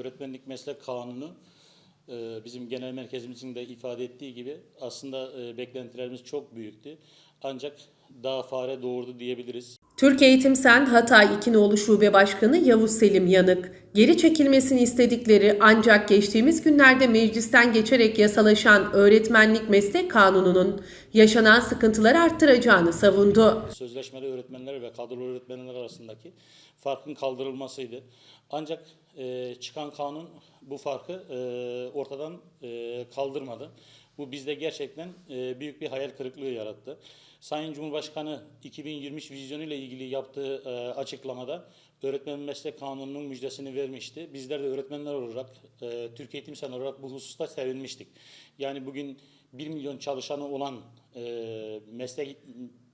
öğretmenlik meslek kanunu e, bizim genel merkezimizin de ifade ettiği gibi aslında e, beklentilerimiz çok büyüktü. Ancak daha fare doğurdu diyebiliriz. Türk Eğitim Sen Hatay İkinoğlu Şube Başkanı Yavuz Selim Yanık, geri çekilmesini istedikleri ancak geçtiğimiz günlerde meclisten geçerek yasalaşan öğretmenlik meslek kanununun yaşanan sıkıntıları arttıracağını savundu. Sözleşmeli öğretmenler ve kadrolu öğretmenler arasındaki farkın kaldırılmasıydı. Ancak e, çıkan kanun bu farkı e, ortadan e, kaldırmadı. Bu bizde gerçekten e, büyük bir hayal kırıklığı yarattı. Sayın Cumhurbaşkanı 2023 vizyonu ile ilgili yaptığı e, açıklamada öğretmen meslek kanununun müjdesini vermişti. Bizler de öğretmenler olarak, e, Türk Eğitim Sen olarak bu hususta sevinmiştik. Yani bugün 1 milyon çalışanı olan e, meslek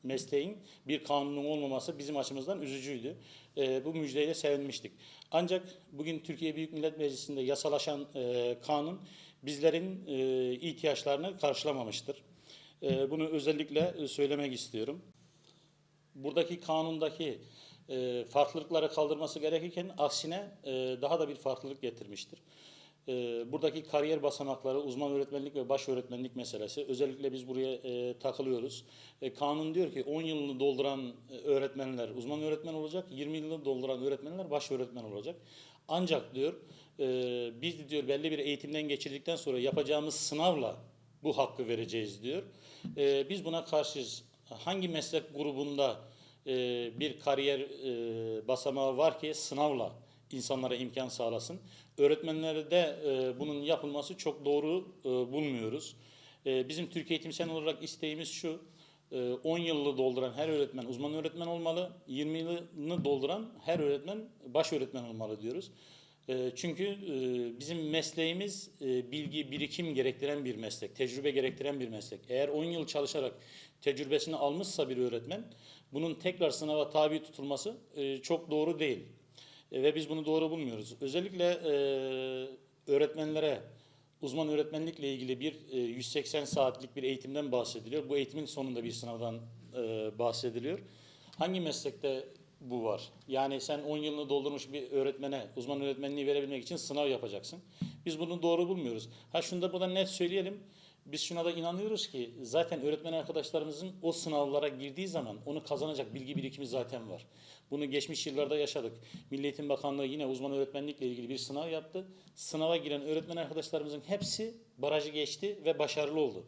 mesleğin bir kanunun olmaması bizim açımızdan üzücüydü. E, bu müjdeyle sevinmiştik. Ancak bugün Türkiye Büyük Millet Meclisi'nde yasalaşan e, kanun bizlerin e, ihtiyaçlarını karşılamamıştır. E, bunu özellikle söylemek istiyorum. Buradaki kanundaki e, farklılıkları kaldırması gerekirken aksine e, daha da bir farklılık getirmiştir. E, buradaki kariyer basamakları, uzman öğretmenlik ve baş öğretmenlik meselesi. Özellikle biz buraya e, takılıyoruz. E, kanun diyor ki 10 yılını dolduran e, öğretmenler uzman öğretmen olacak, 20 yılını dolduran öğretmenler baş öğretmen olacak. Ancak diyor e, biz diyor belli bir eğitimden geçirdikten sonra yapacağımız sınavla bu hakkı vereceğiz diyor. E, biz buna karşıyız. Hangi meslek grubunda e, bir kariyer e, basamağı var ki sınavla insanlara imkan sağlasın. Öğretmenlerde e, bunun yapılması çok doğru e, bulmuyoruz. E, bizim Türkiye Eğitim olarak isteğimiz şu. e, 10 yılı dolduran her öğretmen uzman öğretmen olmalı. 20 yılını dolduran her öğretmen baş öğretmen olmalı diyoruz. E, Çünkü e, bizim mesleğimiz e, bilgi, birikim gerektiren bir meslek, tecrübe gerektiren bir meslek. Eğer 10 yıl çalışarak tecrübesini almışsa bir öğretmen, bunun tekrar sınava tabi tutulması e, çok doğru değil. Ve biz bunu doğru bulmuyoruz. Özellikle öğretmenlere uzman öğretmenlikle ilgili bir e, 180 saatlik bir eğitimden bahsediliyor. Bu eğitimin sonunda bir sınavdan bahsediliyor. Hangi meslekte bu var? Yani sen 10 yılını doldurmuş bir öğretmene uzman öğretmenliği verebilmek için sınav yapacaksın. Biz bunu doğru bulmuyoruz. Ha şunu da burada net söyleyelim. Biz şuna da inanıyoruz ki zaten öğretmen arkadaşlarımızın o sınavlara girdiği zaman onu kazanacak bilgi birikimi zaten var. Bunu geçmiş yıllarda yaşadık. Milli Eğitim Bakanlığı yine uzman öğretmenlikle ilgili bir sınav yaptı. Sınava giren öğretmen arkadaşlarımızın hepsi barajı geçti ve başarılı oldu.